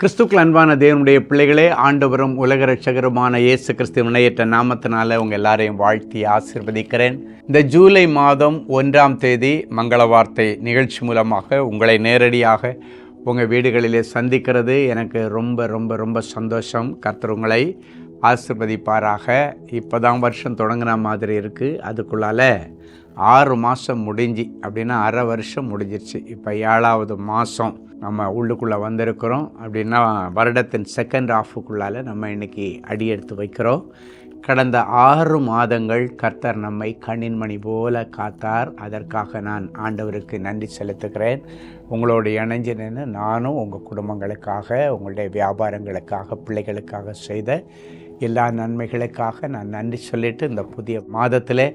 கிறிஸ்துக்கள் அன்பான தேவனுடைய பிள்ளைகளே ஆண்டவரும் உலக ரட்சகருமான இயேசு கிறிஸ்து இணையற்ற நாமத்தினால உங்கள் எல்லாரையும் வாழ்த்தி ஆசீர்வதிக்கிறேன். இந்த ஜூலை மாதம் ஒன்றாம் தேதி மங்கள வார்த்தை நிகழ்ச்சி மூலமாக உங்களை நேரடியாக உங்கள் வீடுகளிலே சந்திக்கிறது. எனக்கு ரொம்ப ரொம்ப ரொம்ப சந்தோஷம். கர்த்தர் உங்களை ஆசிர்வதிப்பாராக. இப்போ தான் வருஷம் தொடங்கின மாதிரி இருக்குது அதுக்குள்ளால ஆறு மாதம் முடிஞ்சு அப்படின்னா அரை வருஷம் முடிஞ்சிருச்சு. இப்போ ஏழாவது மாதம் நம்ம உள்ளுக்குள்ளே வந்திருக்கிறோம். அப்படின்னா வருடத்தின் செகண்ட் ஆஃபுக்குள்ளால் நம்ம இன்றைக்கி அடி எடுத்து வைக்கிறோம். கடந்த ஆறு மாதங்கள் கர்த்தர் நம்மை கண்ணின்மணி போல காத்தார். அதற்காக நான் ஆண்டவருக்கு நன்றி செலுத்துகிறேன். உங்களோடு இணைஞ்சு நின்று நானும் உங்கள் குடும்பங்களுக்காக உங்களுடைய வியாபாரங்களுக்காக பிள்ளைகளுக்காக செய்த எல்லா நன்மைகளுக்காக நான் நன்றி சொல்லிட்டு இந்த புதிய மாதத்தில்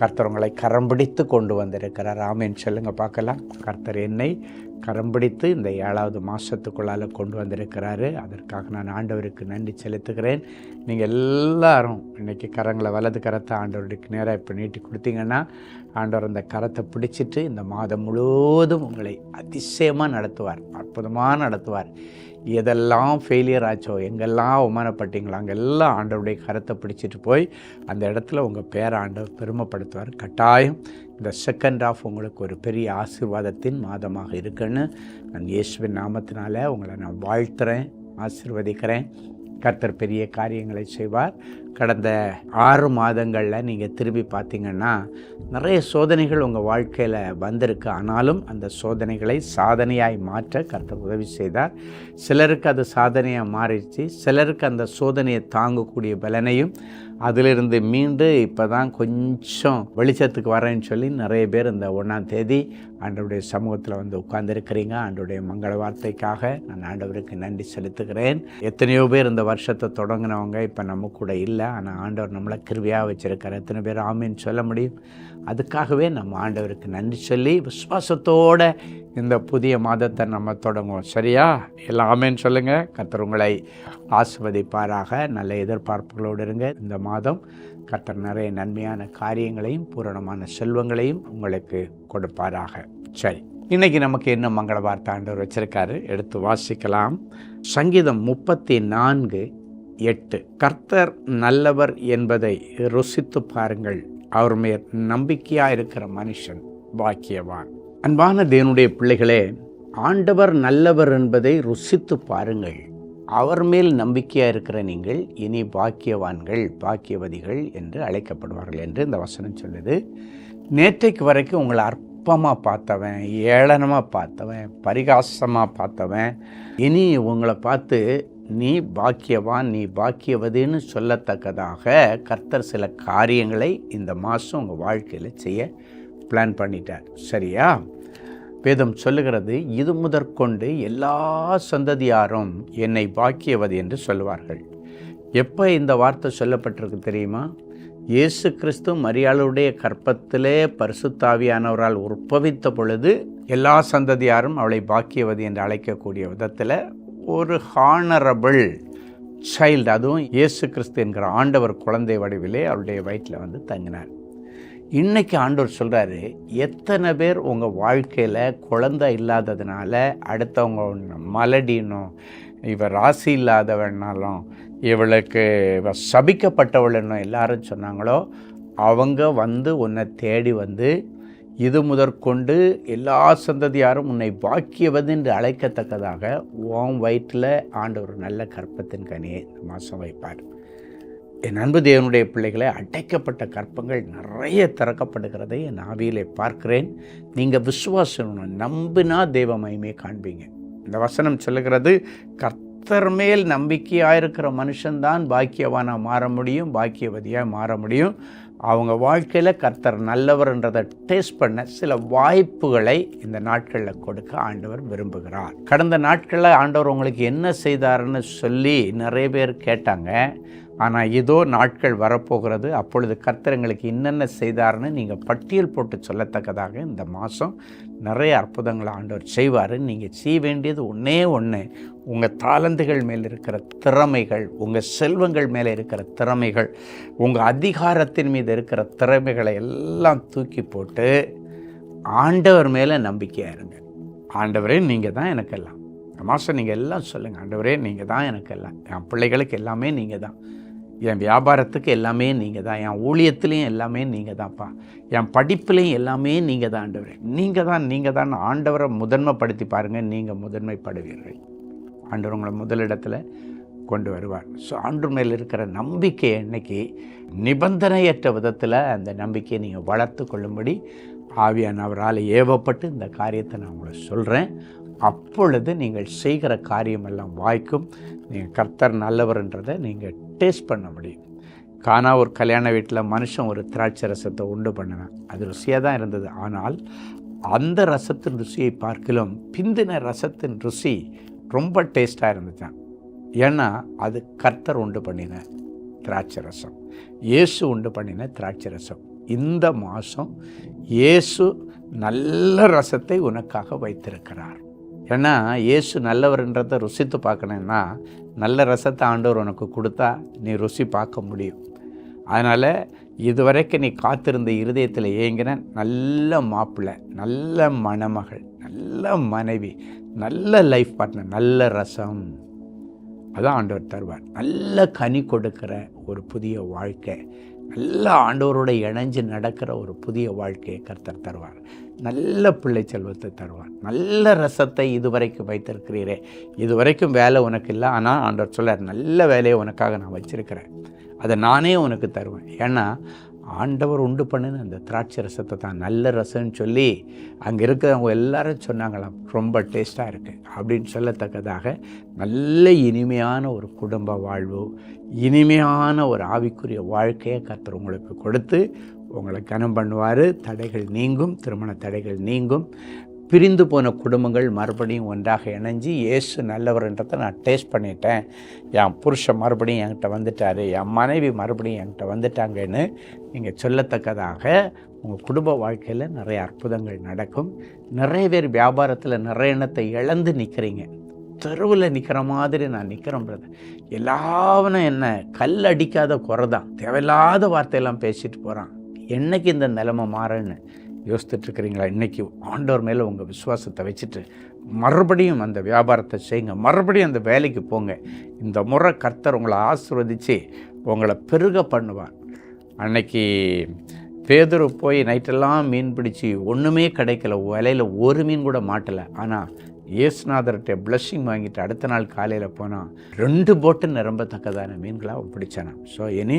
கர்த்தர் உங்களை கரம் பிடித்து கொண்டு வந்திருக்கிறார். ஆமேன்னு சொல்லுங்க பார்க்கலாம். கர்த்தர் என்னை கரம் பிடித்து இந்த ஏழாவது மாதத்துக்குள்ளால் கொண்டு வந்திருக்கிறாரு. அதற்காக நான் ஆண்டவருக்கு நன்றி செலுத்துகிறேன். நீங்கள் எல்லாரும் இன்றைக்கி கரங்களை வலது கரத்தை ஆண்டவருக்கு நேராக இப்போ நீட்டி கொடுத்தீங்கன்னா ஆண்டவர் அந்த கரத்தை பிடிச்சிட்டு இந்த மாதம் முழுவதும் உங்களை அதிசயமாக நடத்துவார் அற்புதமாக நடத்துவார். எதெல்லாம் ஃபெயிலியர் ஆச்சோ எங்கெல்லாம் அவமானப்பட்டீங்களோ அங்கெல்லாம் ஆண்டவருடைய கரத்தை பிடிச்சிட்டு போய் அந்த இடத்துல உங்கள் பேரை ஆண்டவர் பெருமைப்படுத்துவார். கட்டாயம் இந்த செகண்ட் ஆஃப் உங்களுக்கு ஒரு பெரிய ஆசீர்வாதத்தின் மாதமாக இருக்குன்னு நான் இயேசுவின் நாமத்தினால உங்களை நான் வாழ்த்துறேன் ஆசீர்வதிக்கிறேன். கர்த்தர் பெரிய காரியங்களை செய்வார். கடந்த ஆறு மாதங்களில் நீங்கள் திரும்பி பார்த்தீங்கன்னா நிறைய சோதனைகள் உங்கள் வாழ்க்கையில் வந்திருக்கு. ஆனாலும் அந்த சோதனைகளை சாதனையாய் மாற்ற கர்த்தர் உதவி செய்தார். சிலருக்கு அது சாதனையாக மாறிடுச்சு. சிலருக்கு அந்த சோதனையை தாங்கக்கூடிய பலனையும் அதிலிருந்து மீண்டு இப்போ தான் கொஞ்சம் வெளிச்சத்துக்கு வரேன்னு சொல்லி நிறைய பேர் இந்த ஒன்றாம் தேதி ஆண்டவருடைய சமூகத்தில் வந்து உட்கார்ந்துருக்கிறீங்க. ஆண்டவருடைய மங்கள வார்த்தைக்காக நான் ஆண்டவருக்கு நன்றி செலுத்துகிறேன். எத்தனையோ பேர் இந்த வருஷத்தை தொடங்கினவங்க இப்போ நம்ம கூட இல்லை. ஆனால் ஆண்டவர் நம்மளை கிருவியாக வச்சுருக்கார். எத்தனை பேர் ஆமின்னு சொல்ல முடியும்? அதுக்காகவே நம்ம ஆண்டவருக்கு நன்றி சொல்லி விசுவாசத்தோட இந்த புதிய மாதத்தை நம்ம தொடங்குவோம். சரியா? எல்லாம் ஆமேன்னு சொல்லுங்கள் கர்த்தர் உங்களை ஆசிர்வதிப்பாராக. நல்ல எதிர்பார்ப்புகளோடு இருங்க. இந்த மாதம் கர்த்தர் நிறைய நன்மையான காரியங்களையும் பூரணமான செல்வங்களையும் உங்களுக்கு கொடுப்பாராக. சரி. இன்றைக்கி நமக்கு என்ன மங்கள வார்த்தை ஆண்டவர் வச்சிருக்காரு? எடுத்து வாசிக்கலாம். சங்கீதம் முப்பத்தி நான்கு எட்டு. கர்த்தர் நல்லவர் என்பதை ருசித்து பாருங்கள். அவர் மேல் நம்பிக்கையாக இருக்கிற மனுஷன் பாக்கியவான். அன்பான தேவனுடைய பிள்ளைகளே ஆண்டவர் நல்லவர் என்பதை ருசித்து பாருங்கள். அவர் மேல் நம்பிக்கையாக இருக்கிற நீங்கள் இனி பாக்கியவான்கள் பாக்கியவதிகள் என்று அழைக்கப்படுவார்கள் என்று இந்த வசனம் சொல்லுது. நேற்றைக்கு வரைக்கும் உங்களை அற்பமாக பார்த்தவன் ஏளனமாக பார்த்தவன் பரிகாசமாக பார்த்தவன். இனி உங்களை பார்த்து நீ பாக்கியவான் நீ பாக்கியவதின்னு சொல்லத்தக்கதாக கர்த்தர் சில காரியங்களை இந்த மாதம் உங்கள் வாழ்க்கையில் செய்ய பிளான் பண்ணிட்டார். சரியா? வேதம் சொல்லுகிறது இது முதற்கொண்டு எல்லா சந்ததியாரும் என்னை பாக்கியவது என்று சொல்லுவார்கள். எப்போ இந்த வார்த்தை சொல்லப்பட்டிருக்கு தெரியுமா? இயேசு கிறிஸ்து மரியாளுடைய கற்பத்திலே பரிசுத்தாவியானவரால் உற்பவித்த பொழுது எல்லா சந்ததியாரும் அவளை பாக்கியவதி என்று அழைக்கக்கூடிய விதத்தில் ஒரு ஹானரபிள் சைல்டு அதுவும் இயேசு கிறிஸ்து என்கிற ஆண்டவர் குழந்தை வடிவிலே அவருடைய வயிற்றில் வந்து தங்கினார். இன்றைக்கி ஆண்டவர் சொல்கிறாரு எத்தனை பேர் உங்கள் வாழ்க்கையில் குழந்தை இல்லாததுனால அடுத்தவங்க மலடினும் இவர் ராசி இல்லாதவனாலும் இவளுக்கு இவ எல்லாரும் சொன்னாங்களோ அவங்க வந்து உன்னை தேடி வந்து இது முதற்கொண்டு எல்லா சந்ததியாரும் உன்னை பாக்கியவது என்று அழைக்கத்தக்கதாக ஓம் வயிற்றில் ஆண்டவர் நல்ல கற்பத்தின் கனியை இந்த மாதம் வைப்பார். என் அன்பு தேவனுடைய பிள்ளைகளை அடைக்கப்பட்ட கற்பங்கள் நிறைய திறக்கப்படுகிறதை என் ஆவியிலே பார்க்கிறேன். நீங்கள் விசுவாசம் நம்பினா தெய்வ மகிமையை காண்பீங்க. இந்த வசனம் சொல்லுகிறது கர்த்தர் மேல் நம்பிக்கையாக இருக்கிற மனுஷன்தான் பாக்கியவானாக மாற முடியும் பாக்கியவதியாக மாற முடியும். அவங்க வாழ்க்கையில் கர்த்தர் நல்லவர்ன்றதை டேஸ்ட் பண்ண சில வாய்ப்புகளை இந்த நாட்களில் கொடுக்க ஆண்டவர் விரும்புகிறார். கடந்த நாட்களில் ஆண்டவர் உங்களுக்கு என்ன செய்தாருன்னு சொல்லி நிறைய பேர் கேட்டாங்க. ஆனால் இதோ நாட்கள் வரப்போகிறது. அப்பொழுது கர்த்தர் எங்களுக்கு என்னென்ன செய்தாருன்னு நீங்கள் பட்டியல் போட்டு சொல்லத்தக்கதாக இந்த மாதம் நிறைய அற்புதங்களை ஆண்டவர் செய்வார். நீங்கள் செய்ய வேண்டியது ஒன்றே ஒன்று உங்கள் தாளந்துகள் மேல் இருக்கிற திறமைகள் உங்கள் செல்வங்கள் மேலே இருக்கிற திறமைகள் உங்கள் அதிகாரத்தின் மீது இருக்கிற திறமைகளை எல்லாம் தூக்கி போட்டு ஆண்டவர் மேலே நம்பிக்கையாக இருங்க. ஆண்டவரே நீங்கள் தான் எனக்கெல்லாம். மாதம் நீங்கள் எல்லாம் சொல்லுங்கள் ஆண்டவரே நீங்கள் தான் எனக்கு எல்லாம் என் பிள்ளைகளுக்கு எல்லாமே நீங்கள் தான். என் வியாபாரத்துக்கு எல்லாமே நீங்கள் தான் என் ஊழியத்துலேயும் எல்லாமே நீங்கள் தான்ப்பா. என் படிப்புலேயும் எல்லாமே நீங்கள் தான் ஆண்டவர். நீங்கள் தான் நீங்கள் தான் ஆண்டவரை முதன்மைப்படுத்தி பாருங்கள் நீங்கள் முதன்மைப்படுவீர்கள். ஆண்டவர் உங்களை முதலிடத்தில் கொண்டு வருவார். ஸோ ஆண்டு மேல் இருக்கிற நம்பிக்கை இன்னைக்கு நிபந்தனையற்ற விதத்தில் அந்த நம்பிக்கையை நீங்கள் வளர்த்து கொள்ளும்படி ஆவியானவரால் ஏவப்பட்டு இந்த காரியத்தை நான் உங்களை சொல்கிறேன் அப்பொழுது நீங்கள் செய்கிற காரியமெல்லாம் வாய்க்கும் நீங்கள் கர்த்தர் நல்லவர்ன்றதை நீங்கள் டேஸ்ட் பண்ண முடியும். காணா ஒரு கல்யாண வீட்டில் மனுஷன் ஒரு திராட்சை ரசத்தை உண்டு பண்ணினான். அது ருசியாக தான் இருந்தது. ஆனால் அந்த ரசத்தின் ருசியை பார்க்கலும் பிந்தின ரசத்தின் ருசி ரொம்ப டேஸ்ட்டாக இருந்துச்சான் ஏன்னா அது கர்த்தர் உண்டு பண்ணின திராட்சை ரசம். இயேசு உண்டு பண்ணின திராட்சை ரசம். இந்த மாதம் இயேசு நல்ல ரசத்தை உனக்காக வைத்திருக்கிறார். ஏன்னா இயேசு நல்லவர்ன்றதை ருசித்து பார்க்கணுன்னா நல்ல ரசத்தை ஆண்டவர் உனக்கு கொடுத்தா நீ ருசி பார்க்க முடியும். அதனால் இதுவரைக்கும் நீ காத்திருந்த இருதயத்தில் ஏங்கின நல்ல மாப்பிள்ளை நல்ல மணமகள் நல்ல மனைவி நல்ல லைஃப் பார்ட்னர் நல்ல ரசம். அதான் ஆண்டவர் தருவார். நல்ல கனி கொடுக்கிற ஒரு புதிய வாழ்க்கை. நல்ல ஆண்டோரோட இணைஞ்சு நடக்கிற ஒரு புதிய வாழ்க்கையை கர்த்தர் தருவார். நல்ல பிள்ளை செல்வத்தை தருவார். நல்ல ரசத்தை இதுவரைக்கும் வைத்திருக்கிறீரே. இதுவரைக்கும் வேலை உனக்கு இல்லை. ஆனால் ஆண்டவர் சொல்லார் நல்ல வேலையை உனக்காக நான் வச்சுருக்கிறேன். அதை நானே உனக்கு தருவேன். ஏன்னா ஆண்டவர் உண்டு பண்ணின அந்த திராட்சை ரசத்தை தான். நல்ல ரசம்னு சொல்லி அங்கே இருக்கிறவங்க எல்லாரும் சொன்னாங்களாம் ரொம்ப டேஸ்ட்டாக இருக்குது அப்படின்னு சொல்லத்தக்கதாக நல்ல இனிமையான ஒரு குடும்ப வாழ்வு இனிமையான ஒரு ஆவிக்குரிய வாழ்க்கையை கர்த்தர் உங்களுக்கு கொடுத்து உங்களை கனம் பண்ணுவார். தடைகள் நீங்கும் திருமண தடைகள் நீங்கும். பிரிந்து போன குடும்பங்கள் மறுபடியும் ஒன்றாக இணைஞ்சு இயேசு நல்லவர்ன்றதை நான் டேஸ்ட் பண்ணிட்டேன். என் புருஷன் மறுபடியும் என்கிட்ட வந்துட்டார். என் மனைவி மறுபடியும் என்கிட்ட வந்துட்டாங்கன்னு நீங்கள் சொல்லத்தக்கதாக உங்கள் குடும்ப வாழ்க்கையில் நிறைய அற்புதங்கள் நடக்கும். நிறைய பேர் வியாபாரத்தில் நிறைய எண்ணத்தை இழந்து நிற்கிறீங்க தெருவில் நிற்கிற மாதிரி நான் நிற்கிறேன் பிரதர் எல்லாவனும் என்ன கல் அடிக்காத குறை தான். தேவையில்லாத வார்த்தையெல்லாம் பேசிட்டு போகிறான் என்னைக்கு இந்த நிலைமை மாறன்னு யோசித்துட்ருக்கிறீங்களா? இன்றைக்கி ஆண்டவர் மேலே உங்கள் விசுவாசத்தை வச்சுட்டு மறுபடியும் அந்த வியாபாரத்தை செய்யுங்க. மறுபடியும் அந்த வேலைக்கு போங்க. இந்த முறை கர்த்தர் உங்களை ஆசிர்வதித்து உங்களை பெருக பண்ணுவார். அன்னைக்கு பேதுரு போய் நைட்டெல்லாம் மீன் பிடிச்சி ஒன்றுமே கிடைக்கல. வலையில் ஒரு மீன் கூட மாட்டலை. ஆனால் இயேசுநாதர்கிட்ட பிளஸ்ஸிங் வாங்கிட்டு அடுத்த நாள் காலையில் போனால் ரெண்டு போட்டு நிரம்பத்தக்கதான மீன்களாக பிடிச்சானாம். ஸோ இனி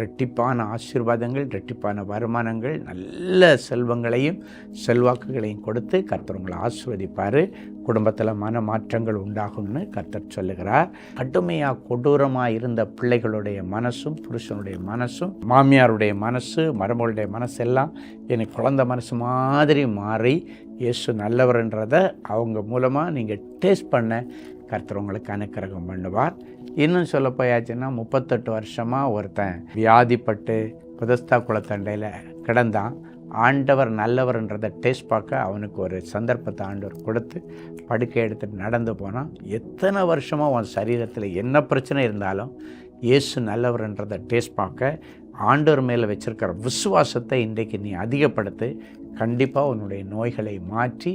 ரெட்டிப்பான ஆசீர்வாதங்கள் ரெட்டிப்பான வருமானங்கள் நல்ல செல்வங்களையும் செல்வாக்குகளையும் கொடுத்து கர்த்தர் உங்களை ஆசிர்வதிப்பார். குடும்பத்தில் மன மாற்றங்கள் உண்டாகும்னு கர்த்தர் சொல்லுகிறார். கடுமையாக கொடூரமாக இருந்த பிள்ளைகளுடைய மனசும் புருஷனுடைய மனசும் மாமியாருடைய மனசு மருமகளுடைய மனசு எல்லாம் எனக்கு குழந்த மனசு மாதிரி மாறி இயேசு நல்லவர்ன்றதை அவங்க மூலமாக நீங்கள் டேஸ்ட் பண்ண கர்த்தர் உங்களுக்கு அனுக்கிரகம் பண்ணுவார். இன்னும் சொல்ல போயாச்சுன்னா முப்பத்தெட்டு வருஷமாக ஒருத்தன் வியாதிப்பட்டு புதஸ்தா குளத்தண்டையில் கிடந்தான். ஆண்டவர் நல்லவர்ன்றதை டேஸ்ட் பார்க்க அவனுக்கு ஒரு சந்தர்ப்பத்தை ஆண்டவர் கொடுத்து படுக்கை எடுத்துட்டு நடந்து போனான். எத்தனை வருஷமாக உன் சரீரத்தில் என்ன பிரச்சனை இருந்தாலும் இயேசு நல்லவர்ன்றதை டேஸ்ட் பார்க்க ஆண்டவர் மேலே வச்சுருக்கிற விசுவாசத்தை இன்றைக்கு நீ அதிகப்படுத்து கண்டிப்பாக உன்னுடைய நோய்களை மாற்றி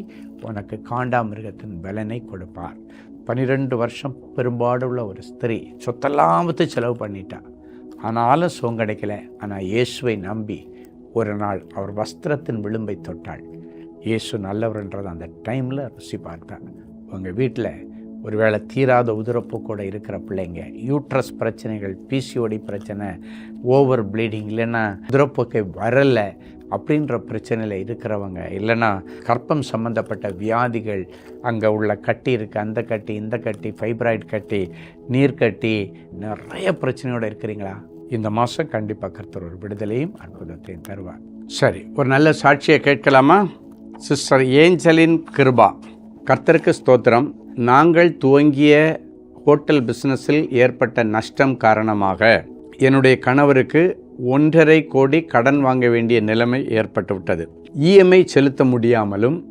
உனக்கு காண்டாமிருகத்தின் பலனை கொடுப்பார். பன்னிரெண்டு வருஷம் பெரும்பாடுள்ள ஒரு ஸ்திரீ. சொத்தெல்லாம் வித்து செலவு பண்ணிட்டான் ஆனாலும் சுகம் கிடைக்கல. ஆனால் இயேசுவை நம்பி ஒரு நாள் அவர் வஸ்திரத்தின் விளிம்பை தொட்டாள். இயேசு நல்லவர்ன்றதை அந்த டைமில் ருசி பார்த்தான் உங்கள் வீட்டில் ஒருவேளை தீராத உதிரப்போக்கோட இருக்கிற பிள்ளைங்க. யூட்ரஸ் பிரச்சனைகள் பிசிஓடி பிரச்சனை ஓவர் ப்ளீடிங் இல்லைன்னா உதிரப்போக்கை வரலை அப்படின்ற பிரச்சனையில் இருக்கிறவங்க இல்லைன்னா கற்பம் சம்மந்தப்பட்ட வியாதிகள் அங்கே உள்ள கட்டி இருக்குது அந்த கட்டி இந்த கட்டி ஃபைப்ராய்டு கட்டி நீர்க்கட்டி நிறைய பிரச்சனையோடு இருக்கிறீங்களா? இந்த மாதம் கண்டிப்பாக கர்த்தர் ஒரு விடுதலையும் அற்புதத்தையும் தருவார். சரி ஒரு நல்ல சாட்சியை கேட்கலாமா? Sister Angeline Kirupa. கர்த்தருக்கு ஸ்தோத்திரம். நாங்கள் துவங்கிய ஹோட்டல் பிஸ்னஸில் ஏற்பட்ட நஷ்டம் காரணமாக என்னுடைய கணவருக்கு ஒன்றரை கோடி கடன் வாங்க வேண்டிய நிலைமை ஏற்பட்டுவிட்டது. இஎம்ஐ செலுத்த முடியாமலும்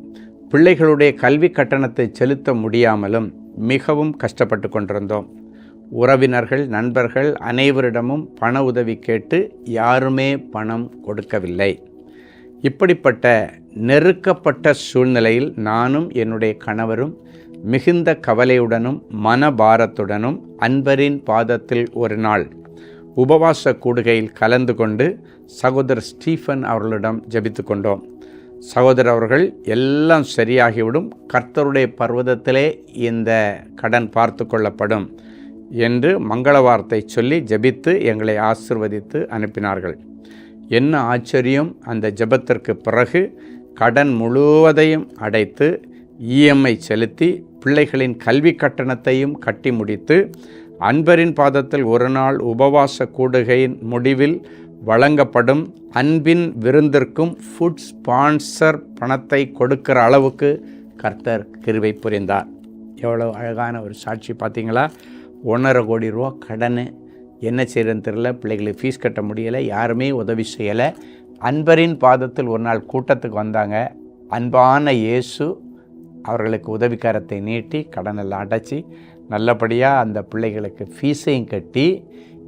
பிள்ளைகளுடைய கல்வி கட்டணத்தை செலுத்த முடியாமலும் மிகவும் கஷ்டப்பட்டு கொண்டிருந்தோம். உறவினர்கள் நண்பர்கள் அனைவரிடமும் பண உதவி கேட்டு யாருமே பணம் கொடுக்கவில்லை. இப்படிப்பட்ட நெருக்கப்பட்ட சூழ்நிலையில் நானும் என்னுடைய கணவரும் மிகுந்த கவலையுடனும் மனபாரத்துடனும் அன்பரின் பாதத்தில் ஒரு நாள் உபவாச கூடுகையில் கலந்து கொண்டு சகோதரர் ஸ்டீஃபன் அவர்களிடம் ஜெபித்து கொண்டோம். சகோதரர் அவர்கள் எல்லாம் சரியாகிவிடும். கர்த்தருடைய பர்வதத்திலே இந்த கடன் பார்த்து கொள்ளப்படும் என்று மங்கள வார்த்தை சொல்லி ஜெபித்து எங்களை ஆசிர்வதித்து அனுப்பினார்கள். என்ன ஆச்சரியம்! அந்த ஜெபத்திற்கு பிறகு கடன் முழுவதையும் அடைத்து இஎம்ஐ செலுத்தி பிள்ளைகளின் கல்வி கட்டணத்தையும் கட்டி முடித்து அன்பரின் பாதத்தில் ஒரு நாள் உபவாச கூடுகையின் முடிவில் வழங்கப்படும் அன்பின் விருந்திற்கும் ஃபுட் ஸ்பான்சர் பணத்தை கொடுக்கிற அளவுக்கு கர்த்தர் கிருவை புரிந்தார். எவ்வளோ அழகான ஒரு சாட்சி பார்த்தீங்களா? ஒன்றரை கோடி ரூபா கடன். என்ன செய்கிறதுன்னு தெரியல. பிள்ளைகளுக்கு ஃபீஸ் கட்ட முடியலை. யாருமே உதவி செய்யலை. அன்பரின் பாதத்தில் ஒரு நாள் கூட்டத்துக்கு வந்தாங்க. அன்பான இயேசு அவர்களுக்கு உதவிக்காரத்தை நீட்டி கடனெல்லாம் அடைச்சி நல்லபடியாக அந்த பிள்ளைகளுக்கு ஃபீஸையும் கட்டி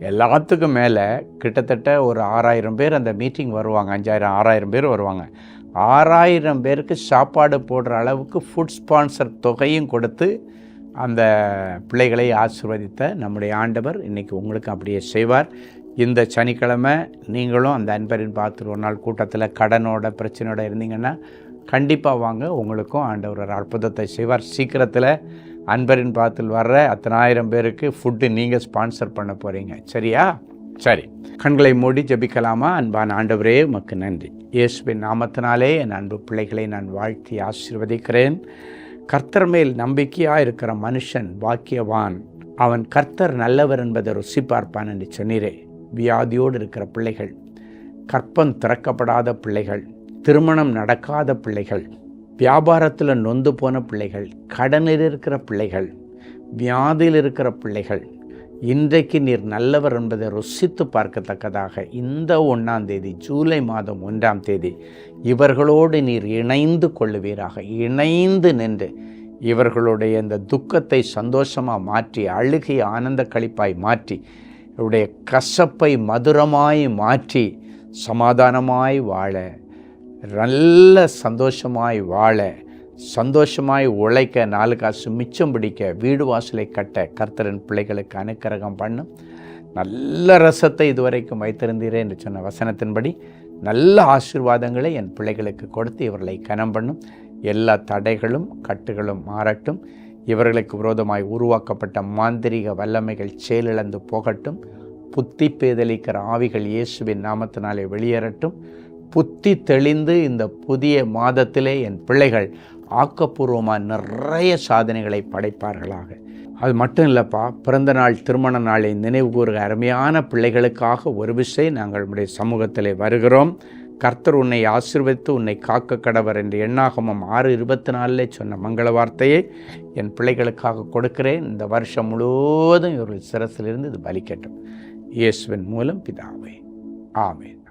எல்லாத்துக்கும் மேலே கிட்டத்தட்ட ஒரு ஆறாயிரம் பேர் அந்த மீட்டிங் வருவாங்க. அஞ்சாயிரம் ஆறாயிரம் பேர் வருவாங்க. ஆறாயிரம் பேருக்கு சாப்பாடு போடுற அளவுக்கு ஃபுட் ஸ்பான்சர் தொகையும் கொடுத்து அந்த பிள்ளைகளை ஆசிர்வதித்த நம்முடைய ஆண்டவர் இன்றைக்கி உங்களுக்கு அப்படியே செய்வார். இந்த சனிக்கிழமை நீங்களும் அந்த அன்பரின் பார்த்து ஒரு நாள் கூட்டத்தில் கடனோட பிரச்சனையோட இருந்தீங்கன்னா கண்டிப்பாக வாங்க. உங்களுக்கும் ஆண்டவர் ஒரு அற்புதத்தை செய்வார். சீக்கிரத்தில் அன்பரின் பாத்தில் வர்ற அத்தனாயிரம் பேருக்கு ஃபுட்டு நீங்கள் ஸ்பான்சர் பண்ண போகிறீங்க சரியா? சரி. கண்களை மூடி ஜெபிக்கலாமா? அன்பான ஆண்டவரே உமக்கு நன்றி. இயேசுவின் நாமத்தினாலே என் அன்பு பிள்ளைகளை நான் வாழ்த்தி ஆசீர்வதிக்கிறேன். கர்த்தர் மேல் நம்பிக்கையாக இருக்கிற மனுஷன் பாக்கியவான். அவன் கர்த்தர் நல்லவர் என்பதை ருசி பார்ப்பான் என்று சொன்னீரே. வியாதியோடு இருக்கிற பிள்ளைகள் கற்பம் திறக்கப்படாத பிள்ளைகள் திருமணம் நடக்காத பிள்ளைகள் வியாபாரத்தில் நொந்து போன பிள்ளைகள் கடனில் இருக்கிற பிள்ளைகள் வியாதியில் இருக்கிற பிள்ளைகள் இன்றைக்கு நீர் நல்லவர் என்பதை ருசித்து பார்க்கத்தக்கதாக இந்த ஒன்றாம் தேதி ஜூலை மாதம் ஒன்றாம் தேதி இவர்களோடு நீர் இணைந்து கொள்ளுவீராக இணைந்து நின்று இவர்களுடைய இந்த துக்கத்தை சந்தோஷமாக மாற்றி அழுகை ஆனந்த கழிப்பாய் மாற்றி இவருடைய கசப்பை மதுரமாய் மாற்றி சமாதானமாய் வாழ நல்ல சந்தோஷமாய் வாழ சந்தோஷமாய் உழைக்க நாலு காசு மிச்சம் பிடிக்க வீடு வாசலை கட்ட கர்த்தரின் பிள்ளைகளுக்கு அனுக்கிரகம் பண்ணும் நல்ல ரசத்தை இதுவரைக்கும் வைத்திருந்தீரே என்று சொன்ன வசனத்தின்படி நல்ல ஆசீர்வாதங்களை என் பிள்ளைகளுக்கு கொடுத்து இவர்களை கனம் பண்ணும் எல்லா தடைகளும் கட்டுகளும் மாறட்டும். இவர்களுக்கு விரோதமாய் உருவாக்கப்பட்ட மாந்திரிக வல்லமைகள் செயலிழந்து போகட்டும். புத்தி பேதலிக்கிற ஆவிகள் இயேசுவின் நாமத்தினாலே வெளியேறட்டும். புத்தி தெளிந்து இந்த புதிய மாதத்திலே என் பிள்ளைகள் ஆக்கப்பூர்வமாக நிறைய சாதனைகளை படைப்பார்களாக. அது மட்டும் இல்லைப்பா பிறந்த நாள் திருமண நாளை நினைவு கூறுக அருமையான பிள்ளைகளுக்காக ஒரு விஷயம் நாங்கள் நம்முடைய சமூகத்தில் வருகிறோம். கர்த்தர் உன்னை ஆசிர்வதித்து உன்னை காக்க கடவர் என்று எண்ணாகமம் ஆறு இருபத்தி நாலில் சொன்ன மங்கள வார்த்தையை என் பிள்ளைகளுக்காக கொடுக்கிறேன். இந்த வருஷம் முழுவதும் இவர்கள் சிரசிலிருந்து இது பலிக்கட்டும் இயேசுவின் மூலம் பிதாவே. ஆமேன்.